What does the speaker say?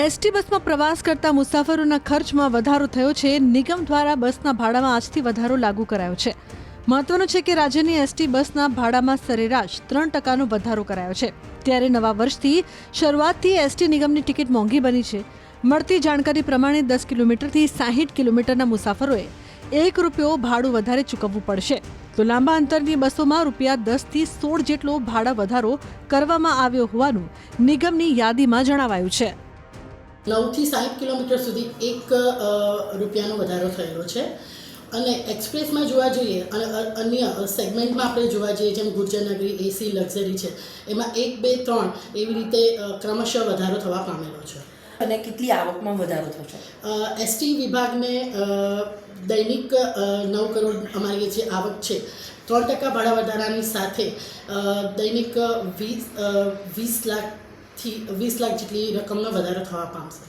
ST બસમાં પ્રવાસ કરતા મુસાફરોના ખર્ચમાં વધારો થયો છે. નિગમ દ્વારા બસના ભાડામાં આજથી વધારો લાગુ કરાયો છે. મહત્વનું છે કે રાજ્યની એસટી બસના ભાડામાં સરેરાશ ત્રણ ટકાનો વધારો કરાયો છે. ત્યારે નવા વર્ષથી શરૂઆતથી એસટી નિગમની ટિકિટ મોંઘી બની છે. મળતી જાણકારી પ્રમાણે દસ કિલોમીટરથી સાહીઠ કિલોમીટરના મુસાફરોએ એક રૂપિયો ભાડું વધારે ચૂકવવું પડશે. તો લાંબા અંતરની બસોમાં રૂપિયા દસથી સોળ જેટલો ભાડા વધારો કરવામાં આવ્યો હોવાનું નિગમની યાદીમાં જણાવાયું છે. નવથી સાઠ કિલોમીટર સુધી એક રૂપિયાનો વધારો થયેલો છે. અને એક્સપ્રેસમાં જોવા જઈએ અને અન્ય સેગમેન્ટમાં આપણે જોવા જઈએ જેમ ગુર્જરનગરી એસી લક્ઝરી છે એમાં એક બે ત્રણ એવી રીતે ક્રમશઃ વધારો થવા પામેલો છે. અને કેટલી આવકમાં વધારો થશે એસટી વિભાગને દૈનિક નવ કરોડ અમારી જે આવક છે ત્રણ ટકા ભાડા વધારાની સાથે દૈનિક વીસ વીસ વીસ લાખથી વીસ લાખ જેટલી રકમનો વધારો થવા પામશે.